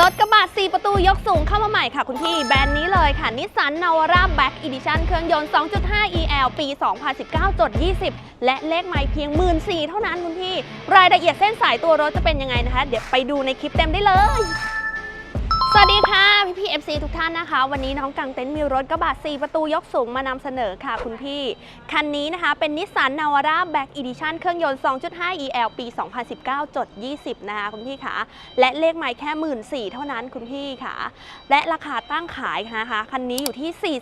รถกระบะ 4 ประตูยกสูงเข้ามาใหม่ค่ะคุณพี่ แบรนด์นี้เลยค่ะ นิสสันนาวาร่าแบ็กอีดิชันเครื่องยนต์ 2.5 EL ปี 2019จด20 และเลขไมล์เพียง 1 4ื่นเท่านั้นคุณพี่ รายละเอียดเส้นสายตัวรถจะเป็นยังไงนะคะ เดี๋ยวไปดูในคลิปเต็มได้เลย สวัสดีค่ะ พี่พี่ FC ทุกท่านนะคะ วันนี้น้องกังเต็นท์มีรถกระบะ 4 ประตูยกสูงมานำเสนอค่ะคุณพี่ คันนี้นะคะเป็นนิสสันนาวาร่าแบ็กอีดิชันเครื่องยนต์ 2.5 EL ปี 2019 จด 20 นะคะคุณพี่ค่ะ และเลขไมล์แค่ 1 4ื่นเท่านั้นคุณพี่ค่ะ และราคาตั้งขายนะคะ คันนี้อยู่ที่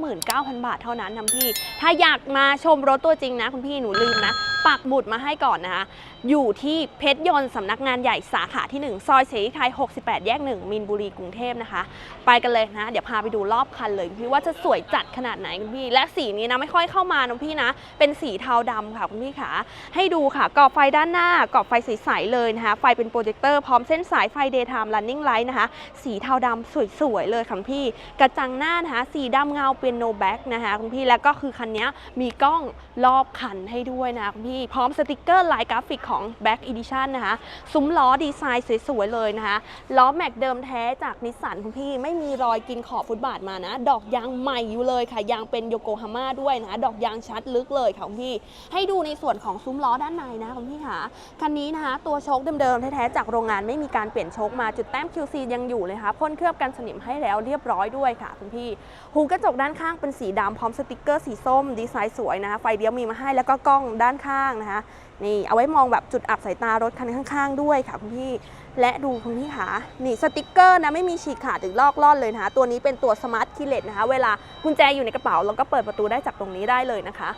499,000 บาทเท่านั้นนะพี่ ถ้าอยากมาชมรถตัวจริงนะคุณพี่หนูลืมนะปักหมุดมาให้ก่อนนะคะ อยู่ที่เพชรยนต์สำนักงานใหญ่สาขาที่ 1 ซอยเสรีไทย 68 แยก 1มินบุรีกรุงเทพนะคะ ไปกันเลยนะ เดี๋ยวพาไปดูรอบคันเลยคุณพี่ว่าจะสวยจัดขนาดไหนคุณพี่ และสีนี้นะไม่ค่อยเข้ามานะพี่นะ เป็นสีเทาดำค่ะคุณพี่ขาให้ดูค่ะกรอบไฟด้านหน้ากรอบไฟใสๆเลยนะคะ ไฟเป็นโปรเจคเตอร์พร้อมเส้นสายไฟ daytime running light นะคะ สีเทาดำสวยๆเลยค่ะพี่ กระจังหน้านะคะ สีดำเงาเป็นโนแบ็กนะคะคุณพี่ แล้วก็คือคันนี้มีกล้องรอบคันให้ด้วยนะคะคุณพี่ พร้อมสติกเกอร์ลายกราฟิกของ Back Edition นะคะซุ้มล้อดีไซน์สวยๆเลยนะคะล้อแม็กเดิมแท้จากนิสสันคุณพี่ไม่มีรอยกินขอบฟุตบาทมานะ ดอกยางใหม่อยู่เลยค่ะ ยางเป็นโยโกฮาม่าด้วยนะะดอกยางชัดลึกเลยค่ะคุณพี่ ให้ดูในส่วนของซุ้มล้อด้านในนะคุณพี่ค่ะคันนี้นะคะ ตัวโชคเดิมๆแท้ๆจากโรงงานไม่มีการเปลี่ยนโชคมาจุดแต้ม QC ยังอยู่เลยค่ะพ่นเคลือบกันสนิมให้แล้วเรียบร้อยด้วยค่ะคุณพี่ หูกระจกด้านข้างเป็นสีดำพร้อมสติกเกอร์สีส้ม ดีไซน์สวยนะคะไฟเลี้ยวมีมาให้แล้วก็กล้องด้านข้างนะคะนี่เอาไว้มองแบบจุดอับสายตารถคันข้าง ๆ ด้วยค่ะคุณพี่ และดูคุณพี่คะนี่สติกเกอร์นะไม่มีฉีกขาดหรือลอกล่อนเลยนะคะ ตัวนี้เป็นตัวสมาร์ทคีเลตนะคะ เวลากุญแจอยู่ในกระเป๋าเราก็เปิดประตูได้จากตรงนี้ได้เลยนะคะ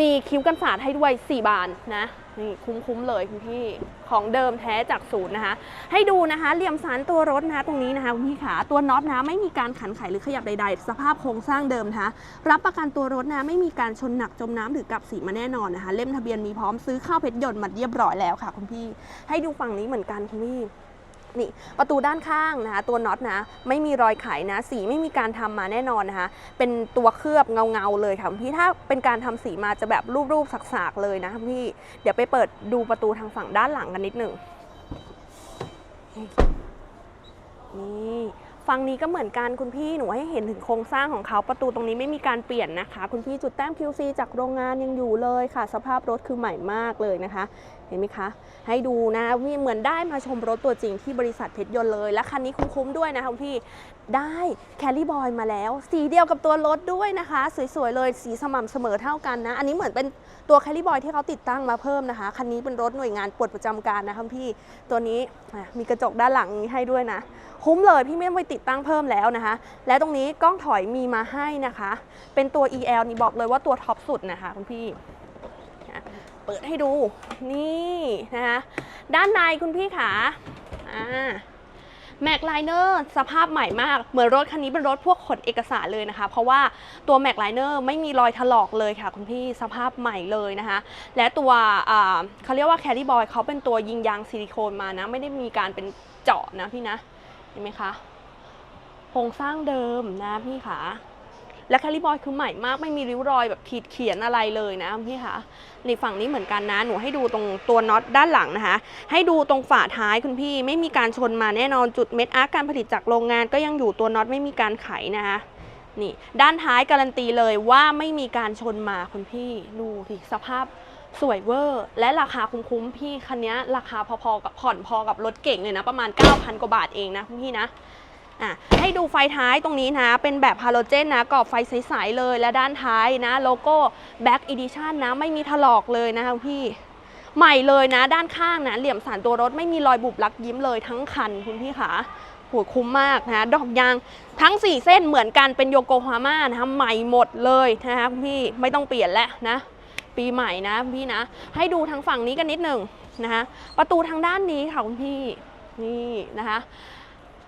มีคิ้วกันสาดให้ด้วย 4 บานนะนี่คุ้มๆเลยคุณพี่ของเดิมแท้จากศูนย์นะคะ ให้ดูนะคะเหลี่ยมสันตัวรถนะคะตรงนี้นะคะคุณพี่ขาตัวน็อตนะไม่มีการขันไขหรือขยับใด ๆ สภาพโครงสร้างเดิมนะคะรับประกันตัวรถนะไม่มีการชนหนักจมน้ำหรือกับสีมาแน่นอนนะคะ เล่มทะเบียนมีพร้อมซื้อข้าวเพชรยนต์มาเรียบร้อยแล้วค่ะคุณพี่ ให้ดูฝั่งนี้เหมือนกันคุณพี่ นี่ประตูด้านข้างนะคะตัวน็อตนะไม่มีรอยไขนะ สีไม่มีการทำมาแน่นอนนะคะเป็นตัวเคลือบเงาๆเลยค่ะพี่ถ้าเป็นการทำสีมาจะแบบรูปๆสักๆเลยนะคะคุณพี่เดี๋ยวไปเปิดดูประตูทางฝั่งด้านหลังกันนิดหนึ่งนี่ฝั่งนี้ก็เหมือนกันคุณพี่หนูให้เห็นถึงโครงสร้างของเขาประตูตรงนี้ไม่มีการเปลี่ยนนะคะ คุณพี่จุดแต้ม QC จากโรงงานยังอยู่เลยค่ะ สภาพรถคือใหม่มากเลยนะคะเห็นไหมคะ ให้ดูนะมีเหมือนได้มาชมรถตัวจริงที่บริษัทเพชรยนต์เลย และคันนี้คุ้มๆด้วยนะคะคุณพี่ได้แคลรี่บอยมาแล้ว สีเดียวกับตัวรถด้วยนะคะ สวยๆเลยสีสม่ำเสมอเท่ากันนะ อันนี้เหมือนเป็นตัวแคลรี่บอยที่เขาติดตั้งมาเพิ่มนะคะ คันนี้เป็นรถหน่วยงานปลดประจำการนะคะคุณพี่ตัวนี้มีกระจกด้านหลังให้ด้วยนะ คุ้มเลยพี่ไม่ต้องไปติดตั้งเพิ่มแล้วนะคะ และตรงนี้กล้องถอยมีมาให้นะคะ เป็นตัว EL นี่บอกเลยว่าตัวท็อปสุดนะคะคุณพี่ เปิดให้ดู นี่นะคะด้านในคุณพี่ขาอ่าแม็กไลเนอร์สภาพใหม่มาก เหมือนรถคันนี้เป็นรถพวกขนเอกสารเลยนะคะ เพราะว่าตัวแม็กไลเนอร์ไม่มีรอยถลอกเลยค่ะ คุณพี่สภาพใหม่เลยนะคะ และตัวเขาเรียกว่าแคริบอยเขาเป็นตัวยิงยางซิลิโคนมานะ ไม่ได้มีการเป็นเจาะนะพี่นะ เห็นไหมคะโครงสร้างเดิมนะพี่ขา และแคลิบอยคือใหม่มากไม่มีริ้วรอยแบบขีดเขียนอะไรเลยนะพี่คะในฝั่งนี้เหมือนกันนะหนูให้ดูตรงตัวน็อตด้านหลังนะคะ ให้ดูตรงฝาท้ายคุณพี่ไม่มีการชนมาแน่นอนจุดเม็ดอาร์การผลิตจากโรงงาน ก็ยังอยู่ตัวน็อตไม่มีการไขนะคะนี่ด้านท้ายการันตีเลยว่าไม่มีการชนมาคุณพี่ดูที่สภาพสวยเวอร์ และราคาคุ้มๆพี่คันนี้ราคาพอๆกับผ่อนพอกับรถเก่งเลยนะ ประมาณ 9,000 กว่าบาทเองนะคุณพี่นะ อะให้ดูไฟท้ายตรงนี้นะ เป็นแบบฮาโลเจนนะกรอบไฟใสๆเลยและด้านท้ายนะ โลโก้ Back Edition นะ ไม่มีถลอกเลยนะคะพี่ ใหม่เลยนะ ด้านข้างนะ เหลี่ยมสันตัวรถไม่มีรอยบุบลักยิ้มเลยทั้งคันคุณพี่ขาหัวคุ้มมากนะดอกยางทั้ง 4 เส้นเหมือนกันเป็นโยโกฮาม่านะคะใหม่หมดเลยนะคะพี่ไม่ต้องเปลี่ยนแล้วนะ ปีใหม่นะพี่นะ ให้ดูทางฝั่งนี้กันนิดหนึ่งนะคะประตูทางด้านนี้ค่ะคุณพี่นี่นะคะ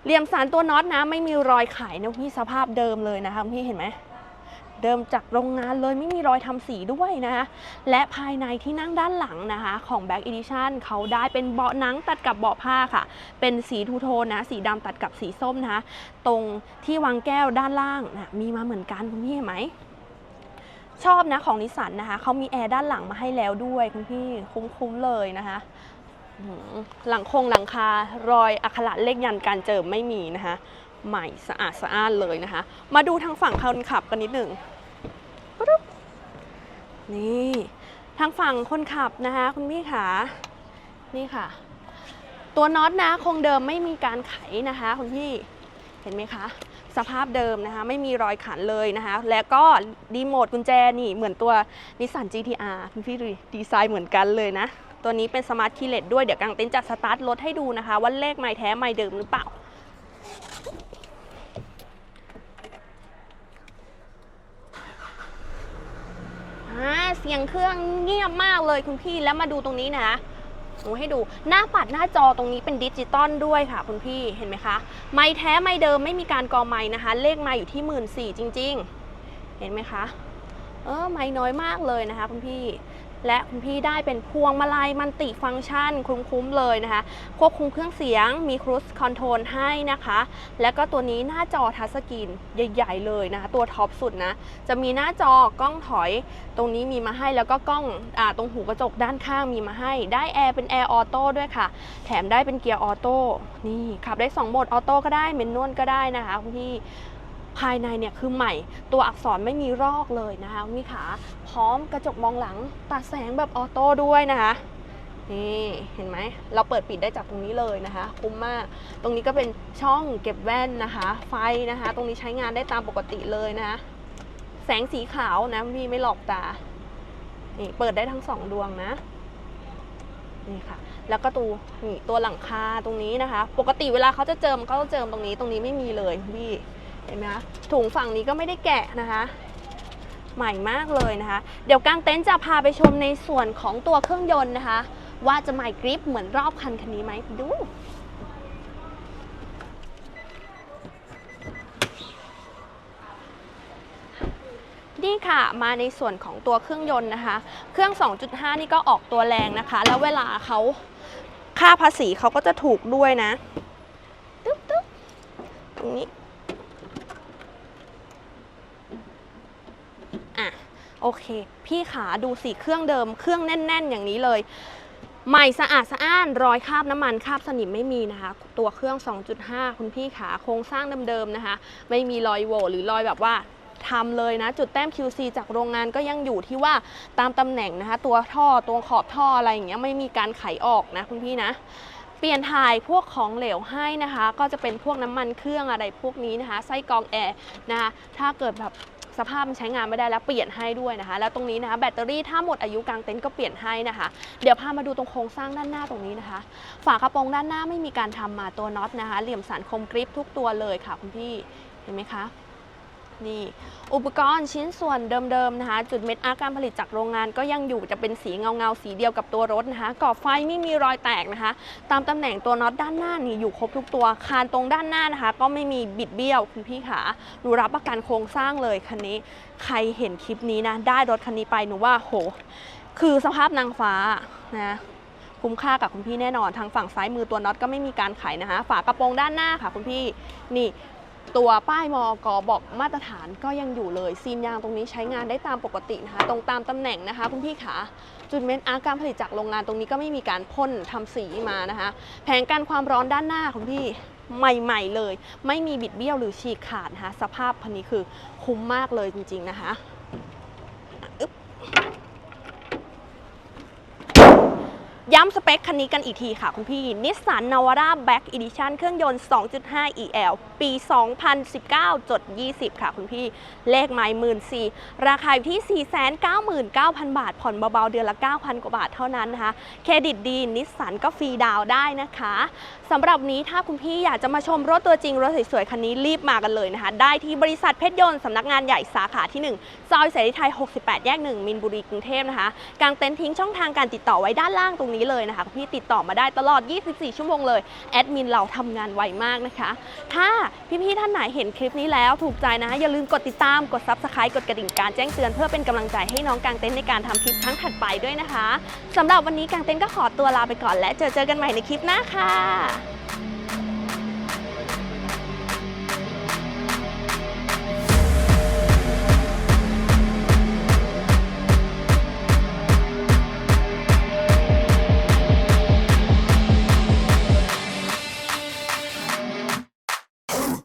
เหลี่ยมสารตัวน็อตนะไม่มีรอยไขนะพี่สภาพเดิมเลยนะคะพี่เห็นไหมเดิมจากโรงงานเลยไม่มีรอยทำสีด้วยนะคะและภายในที่นั่งด้านหลังนะคะของ Back Edition เขาได้เป็นเบาะหนังตัดกับเบาะผ้าค่ะ เป็นสีทูโทนนะสีดำตัดกับสีส้มนะคะตรงที่วางแก้วด้านล่างนะมีมาเหมือนกันคุณพี่เห็นไหมชอบนะของนิสสันนะคะเขามีแอร์ด้านหลังมาให้แล้วด้วยคุณพี่คุ้มๆเลยนะคะ หลังคงหลังคารอยอักขระเลขยันการเจิมไม่มีนะคะ ใหม่สะอาดสะอ้านเลยนะคะ มาดูทางฝั่งคนขับกันนิดหนึ่งนี่ทางฝั่งคนขับนะคะ คุณพี่ขานี่ค่ะ ตัวน็อตนะคงเดิมไม่มีการไขนะคะคุณพี่เห็นไหมคะ สภาพเดิมนะคะ ไม่มีรอยขันเลยนะคะ แล้วก็รีโมทกุญแจนี่เหมือนตัวนิสสัน GTR คุณพี่ดูดีไซน์เหมือนกันเลยนะ ตัวนี้เป็นสมาร์ทคีเลสด้วยเดี๋ยวกางเต็นท์จะสตาร์ทรถให้ดูนะคะ ว่าเลขไม่แท้ไม่เดิมหรือเปล่าอ่า เสียงเครื่องเงียบมากเลยคุณพี่แล้วมาดูตรงนี้นะหนูให้ดูหน้าปัดหน้าจอตรงนี้เป็นดิจิตอลด้วยค่ะคุณพี่เห็นไหมคะ ไม่แท้ไม่เดิมไม่มีการกอไม้นะคะ เลขไม่อยู่ที่หมื่นสี่จริง ๆ เห็นไหมคะ เออไม่น้อยมากเลยนะคะคุณพี่ และคุณพี่ได้เป็นพวงมาลัยมันติฟังก์ชันคุ้มๆเลยนะคะ ควบคุมเครื่องเสียงมีครู i คอนโทรลให้นะคะ แล้วก็ตัวนี้หน้าจอทัชสกรีนใหญ่ ๆ เลยนะคะ ตัวท็อปสุดนะ จะมีหน้าจอกล้องถอยตรงนี้มีมาให้แล้วก็กล้องอตรงหูกระจกด้านข้างมีมาให้ ได้แอร์เป็นแอร์ออโต้ด้วยค่ะ แถมได้เป็นเกียร์ออโต้นี่ขับได้ 2โหมดออโต้ก็ได้เมนนวลก็ได้นะคะคุณพี่ ภายในเนี่ยคือใหม่ ตัวอักษรไม่มีรอกเลยนะคะคุณพี่ขาพร้อมกระจกมองหลังตัดแสงแบบออโต้ด้วยนะคะนี่เห็นไหมเราเปิดปิดได้จากตรงนี้เลยนะคะ คุ้มมาก ตรงนี้ก็เป็นช่องเก็บแว่นนะคะ ไฟนะคะ ตรงนี้ใช้งานได้ตามปกติเลยนะคะแสงสีขาวนะพี่ไม่หลอกตานี่เปิดได้ทั้งสองดวงนะนี่ค่ะแล้วก็ตัวนี่ตัวหลังคาตรงนี้นะคะ ปกติเวลาเขาจะเจิมเขาจะเจิมตรงนี้ตรงนี้ไม่มีเลยพี่ เห็นไหมคะถุงฝั่งนี้ก็ไม่ได้แกะนะคะ ใหม่มากเลยนะคะ เดี๋ยวกางเต็นท์จะพาไปชมในส่วนของตัวเครื่องยนต์นะคะ ว่าจะใหม่กริปเหมือนรอบคันคันนี้ไหมดูนี่ค่ะมาในส่วนของตัวเครื่องยนต์นะคะ เครื่อง 2.5 นี่ก็ออกตัวแรงนะคะ แล้วเวลาเขาค่าภาษีเขาก็จะถูกด้วยนะ ตึ๊บตึ๊บตรงนี้ อะ โอเค พี่ขาดูสิเครื่องเดิม เครื่องแน่น ๆ อย่างนี้เลย ใหม่สะอาดสะอ้านรอยคราบน้ำมันคราบสนิมไม่มีนะคะ ตัวเครื่อง 2.5 คุณพี่ขาโครงสร้างเดิมๆนะคะ ไม่มีรอยโหว่หรือรอยแบบว่าทำเลยนะ จุดแต้ม QC จากโรงงานก็ยังอยู่ที่ว่าตามตำแหน่งนะคะ ตัวท่อตัวขอบท่ออะไรอย่างเงี้ยไม่มีการไขออกนะคุณพี่นะเปลี่ยนถ่ายพวกของเหลวให้นะคะ ก็จะเป็นพวกน้ำมันเครื่องอะไรพวกนี้นะคะ ไส้กรองแอร์นะคะถ้าเกิดแบบ สภาพมันใช้งานไม่ได้แล้วเปลี่ยนให้ด้วยนะคะ แล้วตรงนี้นะคะแบตเตอรี่ถ้าหมดอายุกลางเต็นท์ก็เปลี่ยนให้นะคะ เดี๋ยวพามาดูตรงโครงสร้างด้านหน้าตรงนี้นะคะ ฝากระโปรงด้านหน้าไม่มีการทำมาตัวน็อตนะคะ เหลี่ยมสันคมกริปทุกตัวเลยค่ะคุณพี่เห็นไหมคะ นี่อุปกรณ์ชิ้นส่วนเดิมๆนะคะ จุดเม็ดอาร์การผลิตจากโรงงานก็ยังอยู่จะเป็นสีเงาๆ สีเดียวกับตัวรถนะคะกรอบไฟไม่มีรอยแตกนะคะ ตามตำแหน่งตัวน็อตด้านหน้านี่อยู่ครบทุกตัว คานตรงด้านหน้านะคะ ก็ไม่มีบิดเบี้ยวคุณพี่ขาหนูรับประกันโครงสร้างเลยคันนี้ ใครเห็นคลิปนี้นะ ได้รถคันนี้ไปหนูว่าโห คือสภาพนางฟ้านะคุ้มค่ากับคุณพี่แน่นอน ทางฝั่งซ้ายมือตัวน็อตก็ไม่มีการไขนะคะ ฝากระโปรงด้านหน้าค่ะคุณพี่ นี่ ตัวป้ายมอกบอกมาตรฐานก็ยังอยู่เลย ซีนยางตรงนี้ใช้งานได้ตามปกตินะคะ ตรงตามตำแหน่งนะคะคุณพี่ขาจุดเม้นอาร์การผลิตจากโรงงานตรงนี้ก็ไม่มีการพ่นทำสีมานะคะ แผงกันความร้อนด้านหน้าคุณพี่ใหม่ๆเลย ไม่มีบิดเบี้ยวหรือฉีกขาดนะคะสภาพพันนี้คือคุ้มมากเลยจริง ๆนะคะอึ๊บ ย้ำสเปคคันนี้กันอีกทีค่ะคุณพี่นิสสันนาวาร่าแบ็กอีดิชันเครื่องยนต์ 2.5 EL ปี 2019 จด 20 ค่ะคุณพี่ เลขไม้หมื่นสี่ราคาอยู่ที่ 499,000 บาท ผ่อนเบาๆ เดือนละ 9,000 กว่าบาทเท่านั้นนะคะ เครดิตดี นิสสันก็ฟรีดาวได้นะคะสำหรับนนี้ถ้าคุณพี่อยากจะมาชมรถตัวจริง รถสวยๆ คันนี้รีบมากันเลยนะคะ ได้ที่บริษัทเพชรยนต์สำนักงานใหญ่สาขาที่ 1 ซอยเสรีไทย 68 แยก 1 มินบุรีกรุงเทพนะคะ กางเต็นท์ทิ้งช่องทางการติดต่อไว้ด้านล่างตรงนี้เลยนะคะพี่ติดต่อมาได้ตลอด 24 ชั่วโมงเลยแอดมินเราทำงานไวมากนะคะ ถ้าพี่ๆท่านไหนเห็นคลิปนี้แล้วถูกใจนะ อย่าลืมกดติดตามกดซับสไครต์กดกระดิ่งการแจ้งเตือนเพื่อเป็นกำลังใจให้น้องกางเต็นท์ในการทำคลิปครั้งถัดไปด้วยนะคะสำหรับวันนี้กางเต็นท์ก็ขอตัวลาไปก่อนและเจอเจอกันใหม่ในคลิปหน้าค่ะ